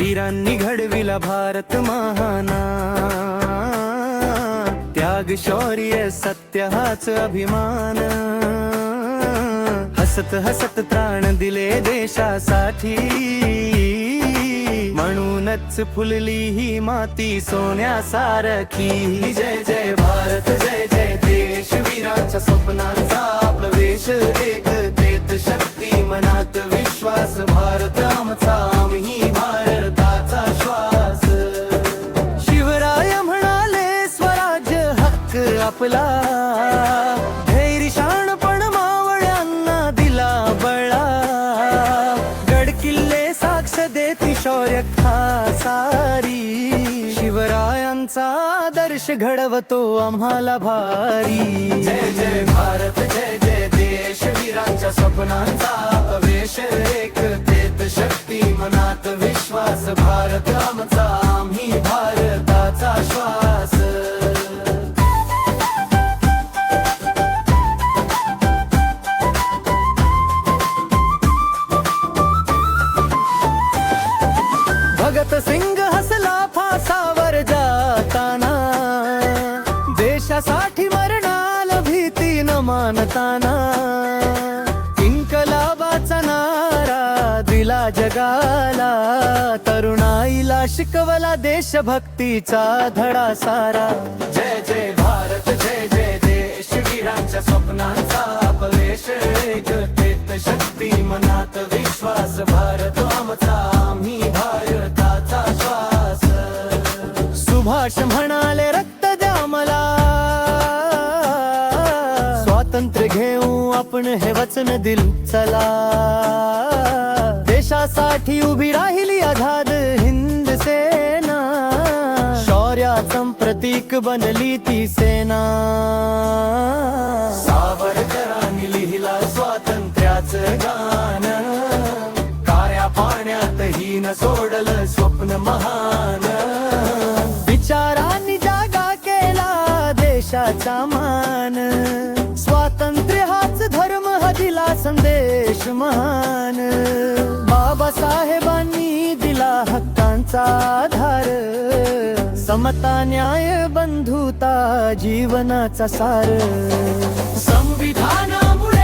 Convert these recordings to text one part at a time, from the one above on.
वीरांनी घडविला भारत महाना. त्याग शौर्य सत्य हाच अभिमान. हसत हसत प्राण दिले देशासाठी. म्हणूनच फुलली ही माती सोन्यासारखी. जय जय भारत जय जय देव हक्क आपला. धैर्य शाणपण मावळ्यांना दिला बळा. गड किल्ले साक्ष देती शौर्य सारी शिवरायांचा आदर्श घडवतो आम्हाला भारी. जय जय भारत जय जय देश. वीरांच्या स्वप्नांचा अवेश. एकतेत शक्ती मनात विश्वास. भारत आमचा सिंग हसला फासावर जाताना. देशासाठी मरणाल भीती न मानताना. इन्कलाबाचा नारा दिला जगाला. तरुणाईला शिकवला देशभक्तीचा धडा सारा जय जय भारत जय जय देश. वीरांच्या स्वप्नांचा अपवेश शक्ती मनात विश्वास. भारत आमचा सुभाष म्हणाले रक्त द्या मला. स्वातंत्र्य घेऊ आपण हे वचन दिल चला. देशासाठी उभी राहिली आझाद हिंद सेना. शौर्याचं प्रतीक बनली ती सेना. सावरकरांनी लिहिला स्वातंत्र्याचं गाणं. काऱ्या पाण्यातही न सोडलं स्वप्न महान. देशाचा मान. स्वातंत्र्य हाच धर्म हा दिला संदेश महान. बाबासाहेबांनी दिला हक्कांचा आधार. समता न्याय बंधुता जीवनाचा सार. संविधानामुळे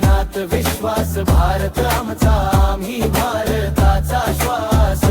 मनात विश्वास भारत आमचा आम्ही भारताचा श्वास.